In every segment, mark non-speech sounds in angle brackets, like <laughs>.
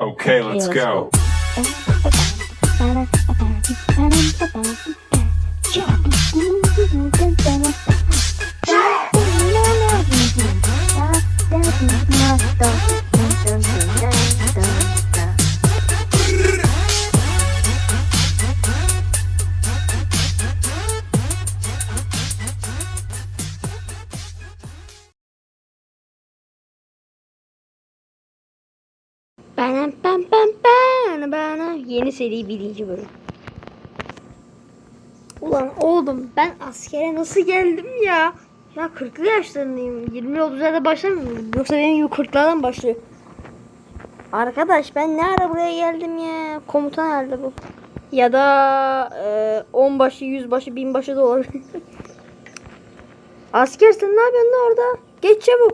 Okay, let's go. Ben ben ben ben ben yeni seri birinci bölüm. Ulan oğlum ben askere nasıl geldim ya? Ya 40'lı yaşlarındayım. 20'li 30'larda başlamıyorum. Yoksa benim gibi 40'lardan başlıyor. Arkadaş ben ne ara buraya geldim ya? Komutan herhalde bu. Ya da 10 başı, 100 başı, 1000 başı da olabilir. Asker sen ne yapıyorsun orada? Geç çabuk.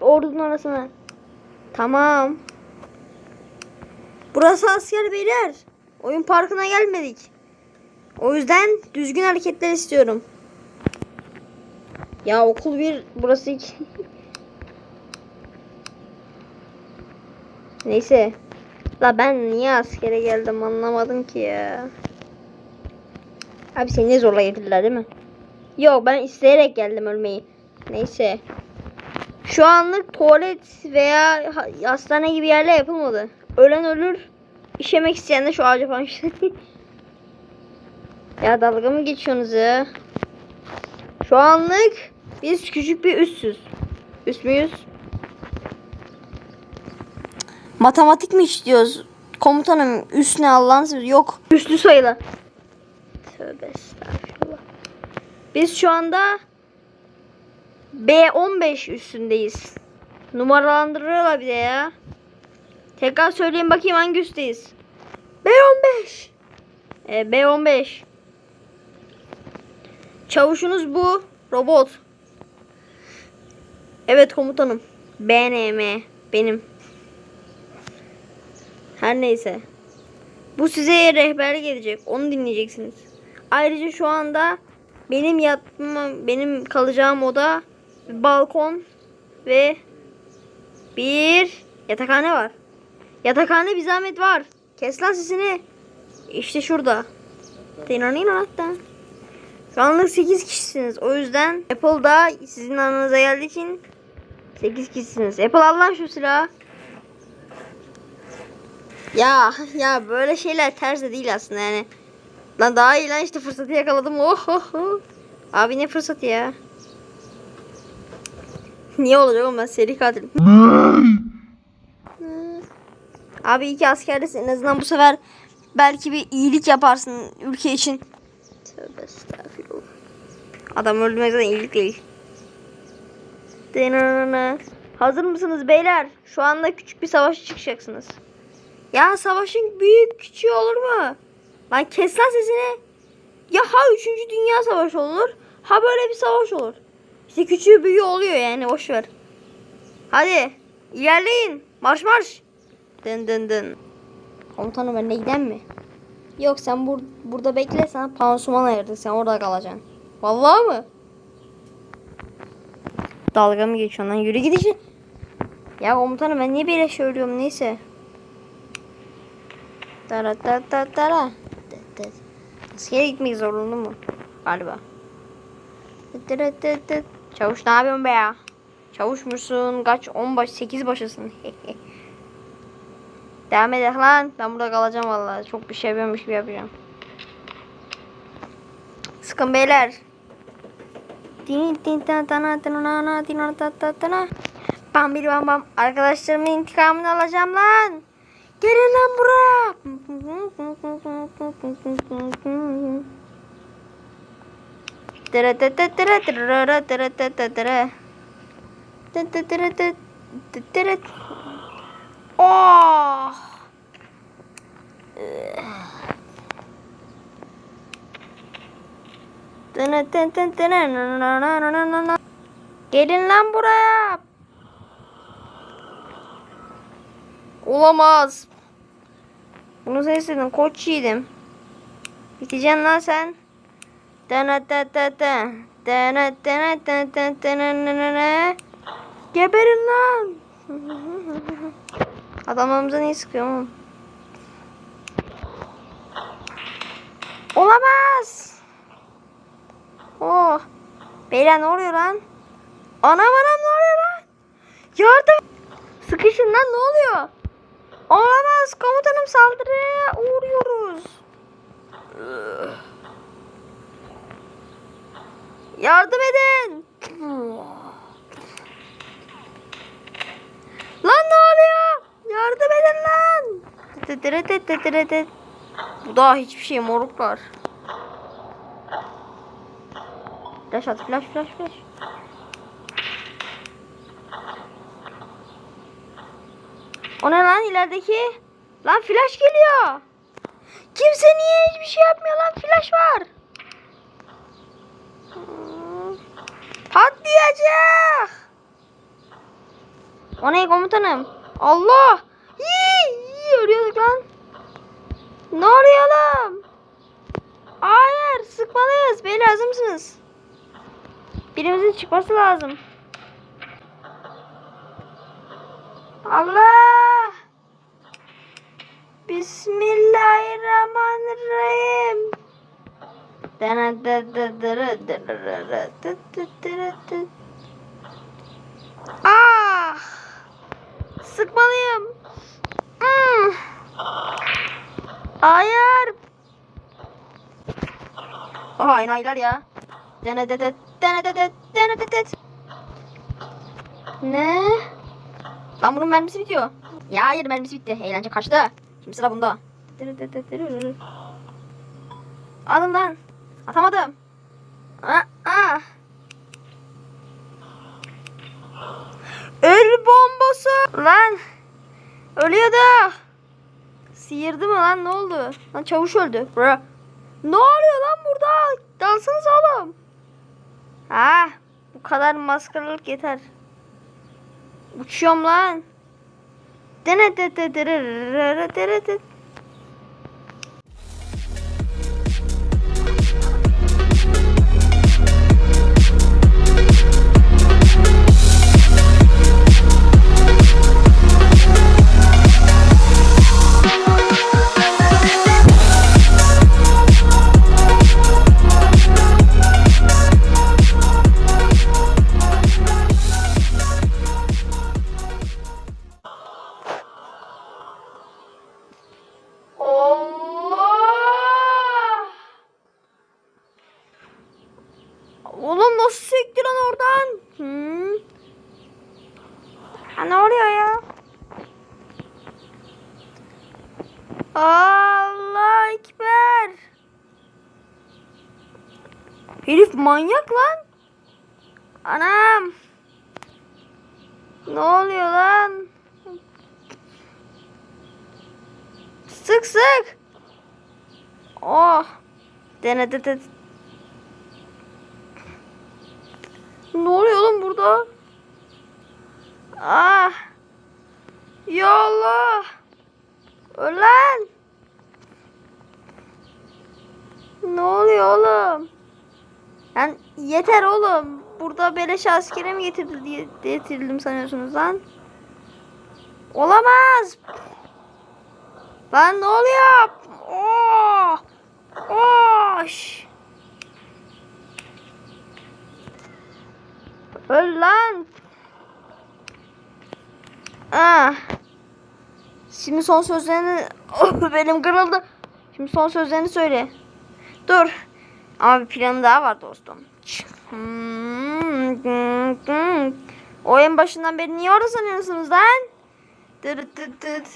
Ordunun arasına. Tamam. Burası asker beyler. Oyun parkına gelmedik. O yüzden düzgün hareketler istiyorum. Ya okul bir burası iki. <laughs> Neyse. La ben niye askere geldim anlamadım ki ya. Abi seni zorla getirdiler değil mi? Yok ben isteyerek geldim ölmeyi. Neyse. Şu anlık tuvalet veya ha- hastane gibi yerler yapılmadı. Ölen ölür. İşemek isteyen de şu ağaca falan <laughs> ya dalga mı geçiyorsunuz ya? Şu anlık biz küçük bir üssüz. Üst müyüz? Matematik mi istiyoruz? Komutanım üst ne Allah'ın sözü yok. Üslü sayılı. Tövbe estağfurullah. Biz şu anda B15 üstündeyiz. Numaralandırıyorlar bir de ya. Tekrar söyleyin bakayım hangi üstteyiz. B15. Ee, B15. Çavuşunuz bu. Robot. Evet komutanım. BNM. Benim. Her neyse. Bu size rehberlik edecek. Onu dinleyeceksiniz. Ayrıca şu anda benim yatma, benim kalacağım oda balkon ve bir yatakhane var. Yatakhane bir zahmet var. Kes lan sesini. İşte şurada. Şu anlık 8 kişisiniz. O yüzden Apple da sizin aranıza geldiği için 8 kişisiniz. Apple al lan şu silahı. Ya ya böyle şeyler ters de değil aslında yani. Lan daha iyi lan işte fırsatı yakaladım. Oh, oh, oh. Abi ne fırsatı ya? Niye olacak oğlum ben seri katilim. Abi iki askerdesin en azından bu sefer belki bir iyilik yaparsın ülke için. Tövbe estağfurullah. Adam öldürmek zaten iyilik değil. Dınınını. Hazır mısınız beyler? Şu anda küçük bir savaşa çıkacaksınız. Ya savaşın büyük küçüğü olur mu? Lan kes lan sesini. Ya ha 3. Dünya Savaşı olur. Ha böyle bir savaş olur. İşte küçüğü büyüğü oluyor yani boş ver. Hadi ilerleyin. Marş marş. Dın dın dın. Komutanım ben giden mi? Yok sen bur burada bekle sana pansuman ayırdık sen orada kalacaksın. Vallahi mı? Dalga mı geçiyorsun lan yürü git işe. Ya komutanım ben niye böyle söylüyorum neyse. Tara tara tara tara. Askere gitmek zorunlu mu? Galiba. Çavuş ne yapıyorsun be ya? Çavuşmuşsun. Kaç? 10 baş, 8 başısın. <laughs> Devam edelim lan. Ben burada kalacağım vallahi. Çok bir şey yapıyormuş gibi yapacağım. Sıkın beyler. Bam bir bam bam. Arkadaşlarımın intikamını alacağım lan. Gelin lan buraya. Tıra tıra tıra tıra tıra tıra tıra tıra tıra. Tıra Oh. Gelin lan buraya. Olamaz. Bunu sen istedin. Koç yiğidim. Biteceksin lan sen. Geberin lan. Adamlarımıza niye sıkıyor? Olamaz. Oh. Beyler ne oluyor lan? Anam anam ne oluyor lan? Yardım. Sıkışın lan ne oluyor? Olamaz komutanım saldırıya uğruyoruz. Yardım edin. Bu daha hiçbir şey moruklar. Flash at flash flash flash. O ne lan ilerideki? Lan flash geliyor. Kimse niye hiçbir şey yapmıyor lan flash var. Patlayacak. O ne komutanım? Allah! Ölüyorduk lan. Ne oğlum? Hayır, sıkmalıyız. Beyler hazır mısınız? Birimizin çıkması lazım. Allah! Bismillahirrahmanirrahim. Ah! Sıkmalıyım. Hayır. Aha enayiler ya. Denededet, denededet, denededet. Ne? Lan bunun mermisi bitiyor. Ya hayır mermisi bitti. Eğlence kaçtı. Şimdi sıra bunda. Alın lan. Atamadım. Ah, ah. El bombası. Lan. Ölüyordu. Sıyırdı mı lan ne oldu? Lan çavuş öldü. Bra. Ne oluyor lan burada? Dalsanız oğlum. Ha, bu kadar maskaralık yeter. Uçuyorum lan. Dene de de de de Ha, ne oluyor ya? Allah ekber. Herif manyak lan. Anam. Ne oluyor lan? Sık sık. Oh. Denedi de. Ne oluyor oğlum burada? Ah. Ya Allah. Ölen. Ne oluyor oğlum? Yani yeter oğlum. Burada beleş askere mi getirdi getirildim sanıyorsunuz lan? Olamaz. Lan ne oluyor? Oh! Oh! şş. Öl lan. Ah. Şimdi son sözlerini Oh, <laughs> benim kırıldı. Şimdi son sözlerini söyle. Dur. Ama bir planı daha var dostum. O en başından beri niye orada sanıyorsunuz lan? Dırt dırt dırt.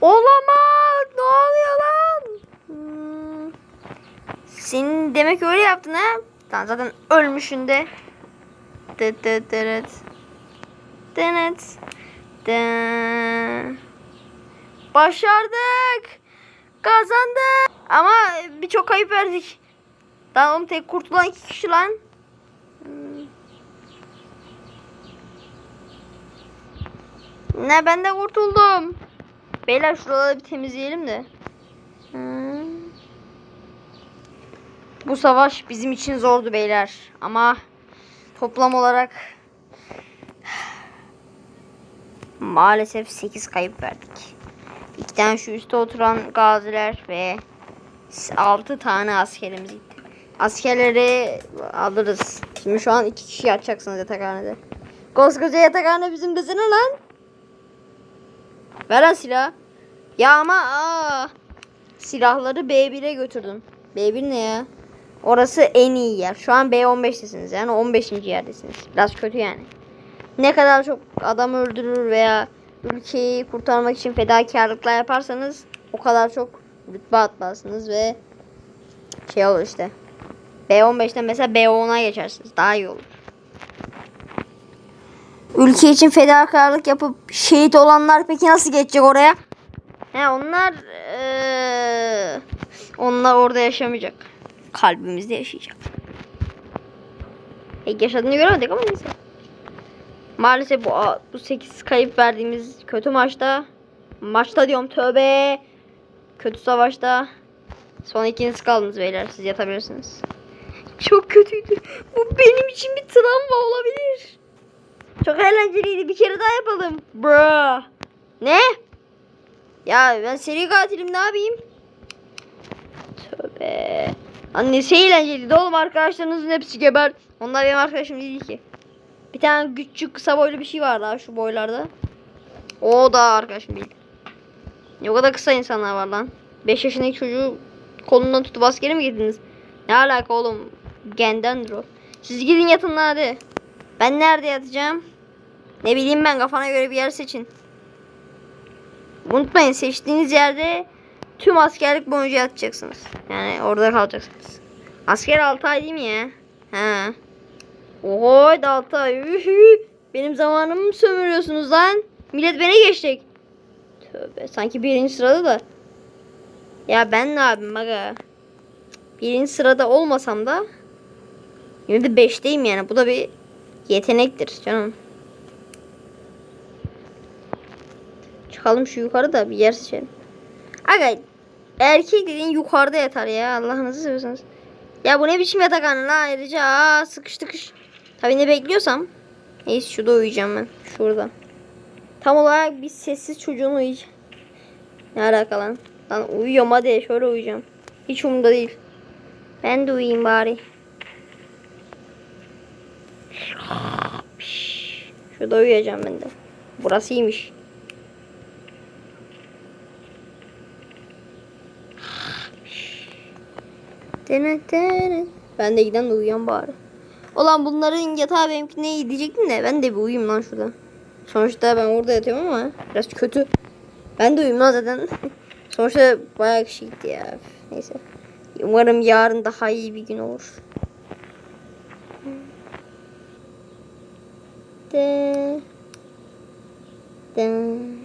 Olamaz. Ne oluyor lan? Hmm. Senin demek öyle yaptın ha? Sen zaten ölmüşsün de. Dıt dıt. Başardık. Kazandık. Ama birçok kayıp verdik. Daha oğlum tek kurtulan iki kişi lan. Hmm. Ne ben de kurtuldum. Beyler şuraları bir temizleyelim de. Bu savaş bizim için zordu beyler. Ama toplam olarak maalesef 8 kayıp verdik. İki tane şu üstte oturan gaziler ve 6 tane askerimiz gitti. Askerleri alırız. Şimdi şu an iki kişi yatacaksınız yatakhanede. Koskoca yatakhane bizim desene lan. Ver lan silah. Ya ama aa, silahları B1'e götürdüm. B1 ne ya? Orası en iyi yer. Şu an B15'tesiniz yani 15. yerdesiniz. Biraz kötü yani. Ne kadar çok adam öldürür veya ülkeyi kurtarmak için fedakarlıklar yaparsanız o kadar çok rütbe atlarsınız ve şey olur işte. B15'ten mesela B10'a geçersiniz. Daha iyi olur. Ülke için fedakarlık yapıp şehit olanlar peki nasıl geçecek oraya? He onlar eee, onlar orada yaşamayacak. Kalbimizde yaşayacak. Pek yaşadığını göremedik ama neyse. Maalesef bu bu 8 kayıp verdiğimiz kötü maçta maçta diyorum tövbe kötü savaşta son ikiniz kaldınız beyler siz yatabilirsiniz. Çok kötüydü. Bu benim için bir travma olabilir. Çok eğlenceliydi. Bir kere daha yapalım. Bro. Ne? Ya ben seri katilim ne yapayım? Tövbe. Annesi eğlenceliydi oğlum arkadaşlarınızın hepsi geber. Onlar benim arkadaşım değil ki. Bir tane küçük kısa boylu bir şey var daha şu boylarda. O da arkadaşım değil. Ne kadar kısa insanlar var lan. 5 yaşındaki çocuğu kolundan tutup askere mi girdiniz? Ne alaka oğlum? Gendendir. Siz gidin yatın lan hadi. Ben nerede yatacağım? Ne bileyim ben kafana göre bir yer seçin. Unutmayın seçtiğiniz yerde tüm askerlik boyunca yatacaksınız. Yani orada kalacaksınız. Asker 6 ay değil mi ya? He. Da 6 ay. Benim zamanımı mı sömürüyorsunuz lan? Millet beni geçecek. Tövbe sanki birinci sırada da. Ya ben ne yapayım aga? Birinci sırada olmasam da yine de beşteyim yani. Bu da bir yetenektir canım. Çıkalım şu yukarı da bir yer seçelim. Aga erkek dediğin yukarıda yatar ya Allah'ınızı seviyorsanız. Ya bu ne biçim yatakhane la ayrıca aa, sıkış tıkış. Tabii ne bekliyorsam. Neyse şurada uyuyacağım ben. Şurada. Tam olarak bir sessiz çocuğun uyuyacağım. Ne alaka lan? Lan uyuyorum hadi şöyle uyuyacağım. Hiç umurumda değil. Ben de uyuyayım bari. Şurada uyuyacağım ben de. Burası iyiymiş. Ben de giden de uyuyan bari. Ulan bunların yatağı benimkine diyecektim de ben de bir uyuyayım lan şurada. Sonuçta ben orada yatıyorum ama biraz kötü. Ben de uyuyayım lan zaten. <laughs> Sonuçta bayağı kişi gitti ya. Neyse. Umarım yarın daha iyi bir gün olur. De. De.